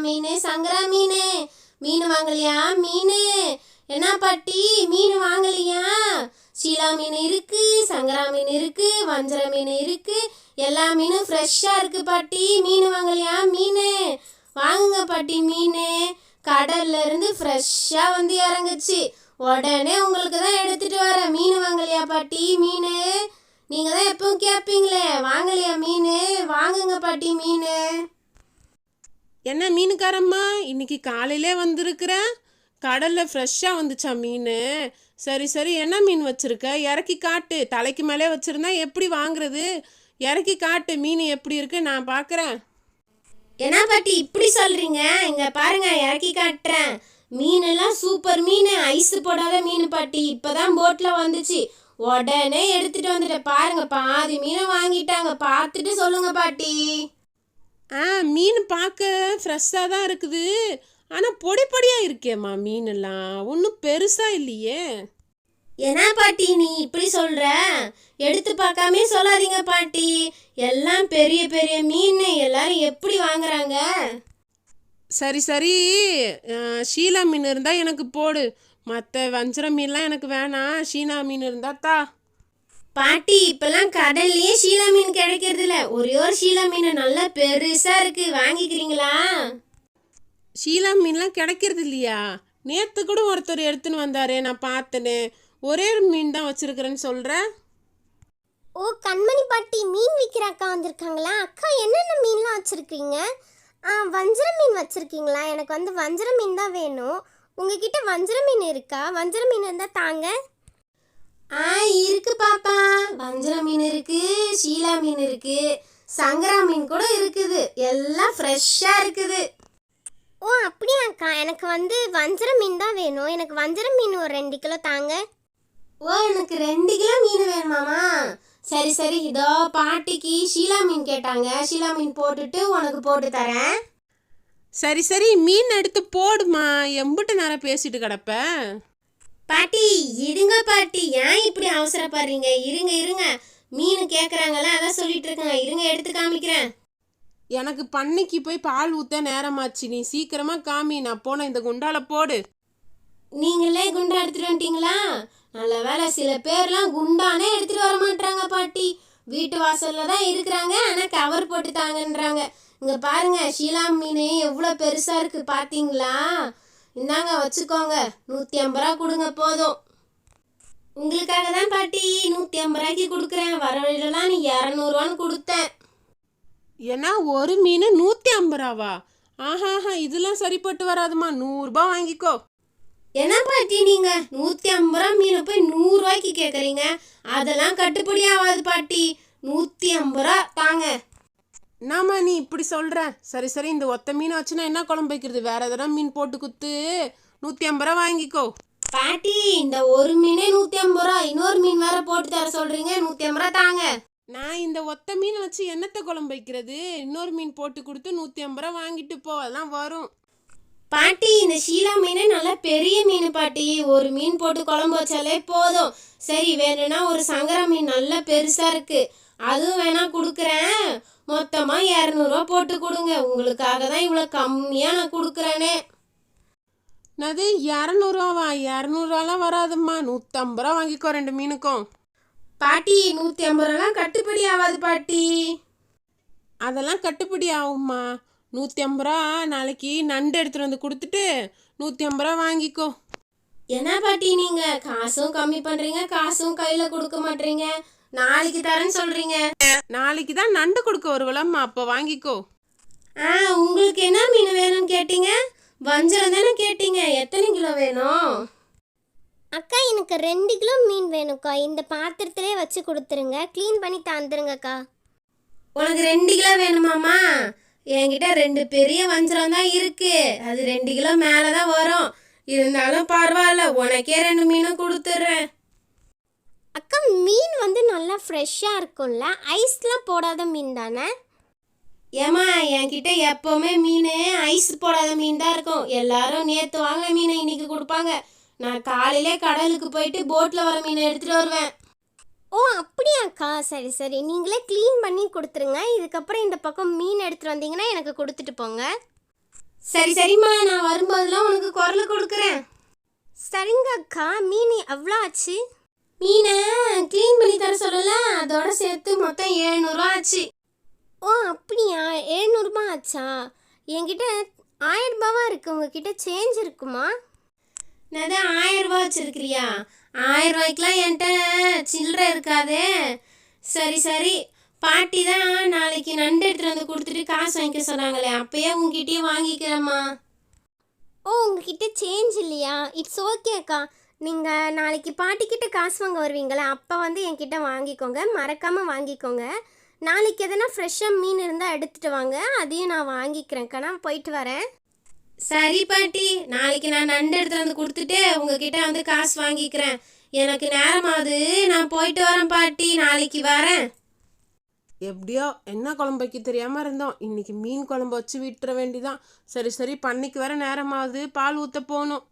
மீன் சங்கரா மீன். மீன் வாங்கலையா? மீன். என்ன பாட்டி? மீன் வாங்கலையா? சீலா மீன் இருக்கு சங்கரா மீன் இருக்கு வஞ்சர மீன் இருக்கு. எல்லா மீனும் ஃப்ரெஷ்ஷாக இருக்கு பாட்டி. மீன் வாங்கலையா? மீன். வாங்குங்க பாட்டி மீன். கடல்ல இருந்து ஃப்ரெஷ்ஷாக வந்து இறங்குச்சு. உடனே உங்களுக்கு தான் எடுத்துட்டு வரேன். மீன் வாங்கலையா பாட்டி? மீன். நீங்கள் தான் எப்பவும் கேட்பீங்களே வாங்கலையா மீன்? வாங்குங்க பாட்டி மீன். என்ன மீனுக்காரம்மா? இன்னைக்கு காலையிலே வந்திருக்கிற? கடலில் ஃப்ரெஷ்ஷாக வந்துச்சா மீன்? சரி சரி. என்ன மீன் வச்சுருக்க? இறக்கி காட்டு. தலைக்கு மேலே வச்சுருந்தா எப்படி வாங்குறது? இறக்கி காட்டு. மீன் எப்படி இருக்கு? நான் பார்க்குறேன் என்ன பாட்டி இப்படி சொல்கிறீங்க இங்கே பாருங்க இறக்கி காட்டுறேன். மீனெல்லாம் சூப்பர் மீன். ஐஸ் போடாத மீன் பாட்டி. இப்போதான் போட்டில் வந்துச்சு. உடனே எடுத்துகிட்டு வந்துட்டேன். பாருங்க பாதி மீனை வாங்கிட்டாங்க. பார்த்துட்டு சொல்லுங்க பாட்டி. ஆ மீன் பார்க்க ஃப்ரெஷ்ஷாக தான் இருக்குது. ஆனால் பொடி பொடியாக இருக்கேம்மா மீனெல்லாம். ஒன்றும் பெருசாக இல்லையே. என்ன பாட்டி நீ இப்படி சொல்ற. எடுத்து பார்க்காமே சொல்லாதீங்க பாட்டி. எல்லாம் பெரிய பெரிய மீன். எல்லாரும் எப்படி வாங்குறாங்க? சரி சரி. ஷீலா மீன் இருந்தால் எனக்கு போடு. மற்ற வஞ்சர மீன்லாம் எனக்கு வேணாம். ஷீனா மீன் இருந்தால் தா. பாட்டி இப்பெல்லாம் கடல்லயே ஷீலா மீன் கிடைக்கிறது இல்ல ஒரே ஒரு ஷீலா மீன் நல்லா பெருசா இருக்கு. வாங்கிக்கிறீங்களா? ஷீலா மீன்லாம் கிடைக்கிறது இல்லையா? நேற்று கூட ஒருத்தர் எடுத்துன்னு வந்தாரே நான் பார்த்தேனே. ஒரே ஒரு மீன் தான் வச்சிருக்கிறேன்னு சொல்கிறேன் ஓ கண்மணி பாட்டி மீன் விற்கிற அக்கா வந்திருக்காங்களா? அக்கா என்னென்ன மீன்லாம் வச்சுருக்கீங்க? ஆ வஞ்சர மீன் வச்சுருக்கீங்களா? எனக்கு வந்து வஞ்சர மீன் தான் வேணும். உங்ககிட்ட வஞ்சர மீன் இருக்கா? வஞ்சர மீன் இருந்தால் தாங்க. ஆ இருக்கு பாப்பா. வஞ்சர மீன் இருக்கு ஷீலா மீன் இருக்கு சங்கரா மீன் கூட இருக்குது. எல்லாம் ஃப்ரெஷ்ஷா இருக்குது. ஓ அப்படியா அக்கா. எனக்கு வந்து வஞ்சர மீன் தான் வேணும். எனக்கு வஞ்சர மீன் ஒரு ரெண்டு கிலோ தாங்க. ஓ எனக்கு ரெண்டு கிலோ மீன் வேணுமாமா சரி சரி. இதோ பாட்டிக்கு ஷீலா மீன் கேட்டாங்க. ஷீலா மீன் போட்டுட்டு உனக்கு போட்டு தரேன். சரி சரி. மீன் எடுத்து போடுமா. எம்பிட்டு நேரம் பேசிட்டு கிடப்ப. பாட்டி இருங்க பாட்டி. ஏன் இப்படி அவசரப்படுறீங்க? இருங்க இருங்க. மீன் கேட்குறாங்கல்ல அதான் சொல்லிட்டு இருக்கேன். இருங்க எடுத்து காமிக்கிறேன். எனக்கு பண்ணைக்கு போய் பால் ஊத்த நேரமாச்சு. நீ சீக்கிரமா காமி. நான் போன இந்த குண்டால போடு. நீங்களே குண்டா எடுத்துட்டு வந்துட்டீங்களா? நல்ல வேளை சில பேர்லாம் குண்டானே எடுத்துட்டு வர மாட்டாங்க பாட்டி. வீட்டு வாசல்ல தான் இருக்கிறாங்க. ஆனா கவர் போட்டு தாங்கன்றாங்க. இங்க பாருங்க ஷீலா மீன் எவ்வளோ பெருசா இருக்கு பாத்தீங்களா? இந்தாங்க வச்சுக்கோங்க. நூத்தி ஐம்பது ரூபா கொடுங்க போதும். உங்களுக்காக தான் பாட்டி நூத்தி ஐம்பது ரூபாய்க்கு கொடுக்குறேன். வர வழியிலலாம் நீ இரநூறுவான்னு கொடுத்தேன். ஏன்னா ஒரு மீன் நூற்றி ஐம்பது ரூபாவா? ஆஹாஹா இதெல்லாம் சரிப்பட்டு வராதுமா. நூறுரூபா வாங்கிக்கோ. என்ன பாட்டி நீங்க நூத்தி ஐம்பது ரூபா மீனை போய் நூறு ரூபாய்க்கு கேக்குறீங்க. அதெல்லாம் கட்டுப்படி ஆகாது பாட்டி. நூத்தி ஐம்பது ரூபா தாங்க. நாம நீ இப்படி சொல்ற. சரி சரி இந்த ஒத்த மீனை வச்சு நான் என்ன குழம்பு வைக்கிறது? வேற எதனா மீன் போட்டு குத்து. நூற்றி ஐம்பது ரூபா வாங்கிக்கோ. பாட்டி இந்த ஒரு மீனே நூத்தி ஐம்பது ரூபா. இன்னொரு மீன் வேற போட்டு தர சொல்றீங்க. நூத்தி ஐம்பது ரூபா தாங்க. நான் இந்த ஒத்த மீனை வச்சு என்னத்தை குழம்பு வைக்கிறது? இன்னொரு மீன் போட்டு கொடுத்து நூற்றி ஐம்பது ரூபா வாங்கிட்டு போ. அதெல்லாம் வரும். பாட்டி இந்த ஷீலா மீனே நல்லா பெரிய மீன் பாட்டி. ஒரு மீன் போட்டு குழம்பு வச்சாலே போதும். சரி வேணும்னா ஒரு சங்கரா மீன் நல்லா பெருசா இருக்கு. அதுவும் வேணா கொடுக்குறேன். மொத்தமா இரநூறுவா போட்டு கொடுங்க. உங்களுக்காக தான் இவ்வளோ கம்மியா நான் கொடுக்குறேனே. என்னது இரநூறுவாவா? இரநூறுவாலாம் வராதும்மா. நூற்றம்பது ரூபா வாங்கிக்கோ ரெண்டு மீனுக்கும். பாட்டி நூத்தி ஐம்பது ரூபாலாம் கட்டுப்படி ஆகாது பாட்டி. அதெல்லாம் கட்டுப்படி ஆகும்மா. நூற்றி ஐம்பது ரூபா நாளைக்கு நண்டு எடுத்துகிட்டு வந்து கொடுத்துட்டு நூற்றி ஐம்பது ரூபா வாங்கிக்கோ. என்ன பாட்டி நீங்க? காசும் கம்மி பண்றீங்க காசும் கையில கொடுக்க மாட்டீங்க. நாளைக்கு தரேன்னு சொல்றீங்க. நாளைக்கு தான் நண்டு கொடுக்க வருவலம்மா அப்போ வாங்கிக்கோ. ஆ உங்களுக்கு என்ன மீன் வேணும்னு கேட்டீங்க? வஞ்சரம் தானே கேட்டீங்க. எத்தனை கிலோ வேணும்? அக்கா எனக்கு ரெண்டு கிலோ மீன் வேணும்க்கா. இந்த பாத்திரத்திலே வச்சு கொடுத்துருங்க. க்ளீன் பண்ணி தந்துருங்கக்கா. உனக்கு ரெண்டு கிலோ வேணுமாமா என்கிட்ட ரெண்டு பெரிய வஞ்சரம் தான் இருக்கு. அது ரெண்டு கிலோ மேலே தான் வரும். இருந்தாலும் பரவாயில்ல உனக்கே ரெண்டு மீனும் கொடுத்துட்றேன். அக்கா மீன் வந்து நல்லா ஃப்ரெஷ்ஷாக இருக்கும்ல. ஐஸ்லாம் போடாத மீன் தானே? ஏமா என்கிட்ட எப்பவுமே மீன் ஐஸ் போடாத மீன் தான் இருக்கும். எல்லாரும் நேற்று வாங்கின மீனை இன்னைக்கு கொடுப்பாங்க. நான் காலையிலே கடலுக்கு போயிட்டு போட்டில் வர மீனை எடுத்துகிட்டு வருவேன். ஓ அப்படியாக்கா. சரி சரி. நீங்களே க்ளீன் பண்ணி கொடுத்துருங்க. இதுக்கப்புறம் இந்த பக்கம் மீன் எடுத்துகிட்டு வந்தீங்கன்னா எனக்கு கொடுத்துட்டு போங்க. சரி சரிம்மா. நான் வரும்போதெல்லாம் உனக்கு குரல் கொடுக்குறேன். சரிங்க அக்கா மீன் எவ்வளோ ஆச்சு? மீனை க்ளீன் பண்ணி தர சொல்லல அதோட சேர்த்து மொத்தம் ஏழ்நூறுவா ஆச்சு. ஓ அப்படியா? எழுநூறுபா ஆச்சா? என்கிட்ட ஆயிரம் ரூபாவா இருக்கு? உங்ககிட்ட சேஞ்ச் இருக்குமா? என்னது ஆயிரம் ரூபா வச்சிருக்கிறியா? ஆயிரம் ரூபாய்க்குலாம் என்கிட்ட சில்லறை இருக்காதே. சரி சரி. பாட்டி தான் நாளைக்கு நண்டு எடுத்துட்டு வந்து கொடுத்துட்டு காசு வாங்கிக்க சொன்னாங்களே. அப்பயே உங்ககிட்டயே வாங்கிக்கிறேம்மா. ஓ உங்ககிட்ட சேஞ்ச் இல்லையா? இட்ஸ் ஓகே அக்கா. நீங்கள் நாளைக்கு பாட்டிக்கிட்ட காசு வாங்க வருவீங்களா? அப்போ வந்து என்கிட்ட வாங்கிக்கோங்க. மறக்காமல் வாங்கிக்கோங்க. நாளைக்கு எதனா ஃப்ரெஷ்ஷாக மீன் இருந்தால் எடுத்துகிட்டு வாங்க. அதையும் நான் வாங்கிக்கிறேன்க்கா நான் போயிட்டு வரேன். சரி பாட்டி. நாளைக்கு நான் நண்டு எடுத்துட்டு வந்து கொடுத்துட்டு உங்ககிட்ட வந்து காசு வாங்கிக்கிறேன். எனக்கு நேரமாவது நான் போயிட்டு வரேன் பாட்டி. நாளைக்கு வரேன். எப்படியோ என்ன குழம்பு வைக்க தெரியாம இருந்தோம். இன்னைக்கு மீன் குழம்பு வச்சு விட்டுற வேண்டிதான். சரி சரி பண்ணிக்கு வர நேரமாவது பால் ஊத்த போகணும்.